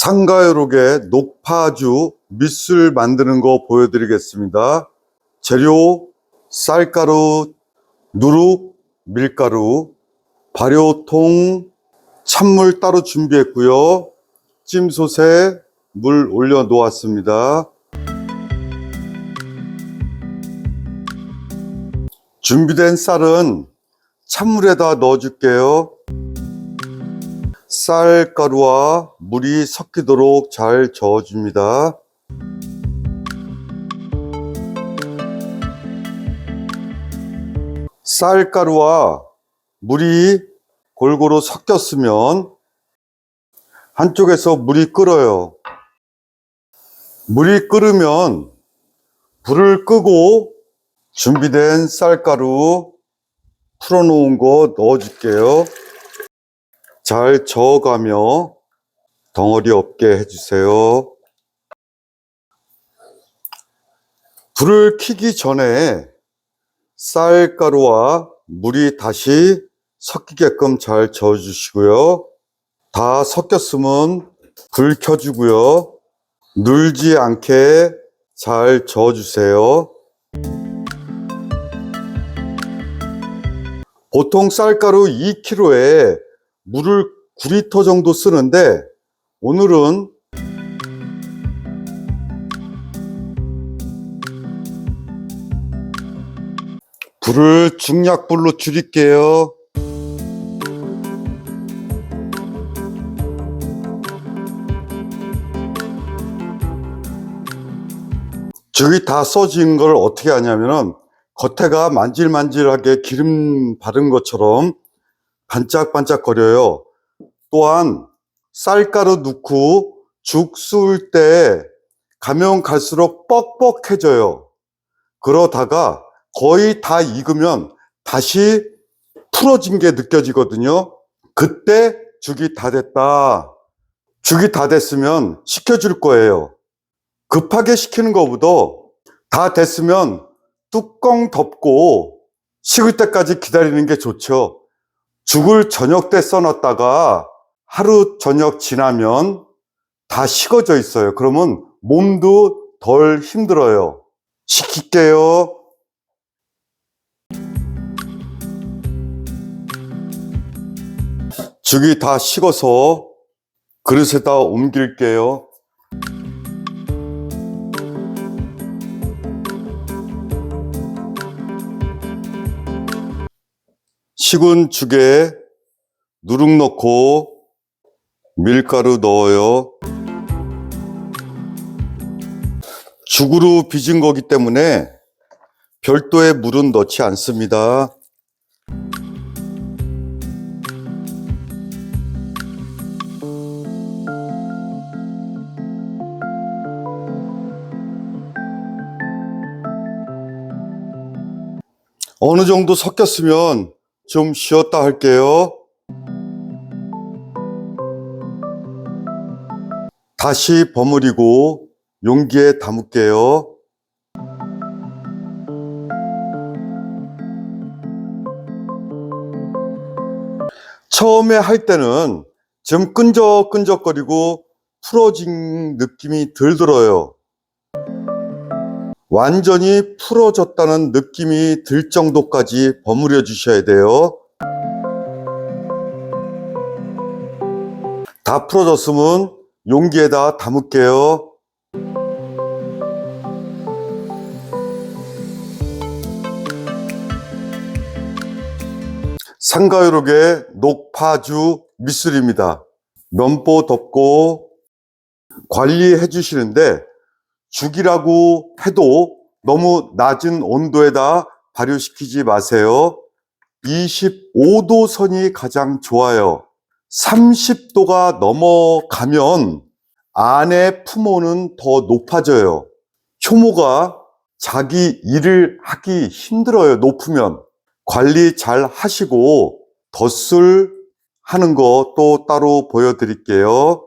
상가요록의 녹파주 밑술 만드는 거 보여드리겠습니다. 재료 쌀가루, 누룩, 밀가루, 발효통, 찬물 따로 준비했고요. 찜솥에 물 올려 놓았습니다. 준비된 쌀은 찬물에다 넣어줄게요. 쌀가루와 물이 섞이도록 잘 저어줍니다. 쌀가루와 물이 골고루 섞였으면 한쪽에서 물이 끓어요. 물이 끓으면 불을 끄고 준비된 쌀가루 풀어놓은 거 넣어줄게요. 잘 저어가며 덩어리 없게 해주세요. 불을 켜기 전에 쌀가루와 물이 다시 섞이게끔 잘 저어주시고요. 다 섞였으면 불 켜주고요. 눌지 않게 잘 저어주세요. 보통 쌀가루 2kg에 물을 9리터 정도 쓰는데 오늘은 불을 중약불로 줄일게요. 죽이 다 써진 걸 어떻게 하냐면은 겉에가 만질만질하게 기름 바른 것처럼 반짝반짝거려요. 또한 쌀가루 넣고 죽 쏠 때 가면 갈수록 뻑뻑해져요. 그러다가 거의 다 익으면 다시 풀어진 게 느껴지거든요. 그때 죽이 다 됐다. 죽이 다 됐으면 식혀줄 거예요. 급하게 식히는 것보다 다 됐으면 뚜껑 덮고 식을 때까지 기다리는 게 좋죠. 죽을 저녁 때 써놨다가 하루 저녁 지나면 다 식어져 있어요. 그러면 몸도 덜 힘들어요. 식힐게요. 죽이 다 식어서 그릇에다 옮길게요. 식은 죽에 누룩 넣고 밀가루 넣어요. 죽으로 빚은 거기 때문에 별도의 물은 넣지 않습니다. 어느 정도 섞였으면 좀 쉬었다 할게요. 다시 버무리고 용기에 담을게요. 처음에 할 때는 좀 끈적끈적거리고 풀어진 느낌이 덜 들어요. 완전히 풀어졌다는 느낌이 들 정도까지 버무려 주셔야 돼요. 다 풀어졌으면 용기에다 담을게요. 상가요록의 녹파주 미술입니다. 면보 덮고 관리해 주시는데 죽이라고 해도 너무 낮은 온도에다 발효시키지 마세요. 25도 선이 가장 좋아요. 30도가 넘어가면 안에 품어는 더 높아져요. 효모가 자기 일을 하기 힘들어요. 높으면. 관리 잘 하시고 덧술 하는 거 또 따로 보여드릴게요.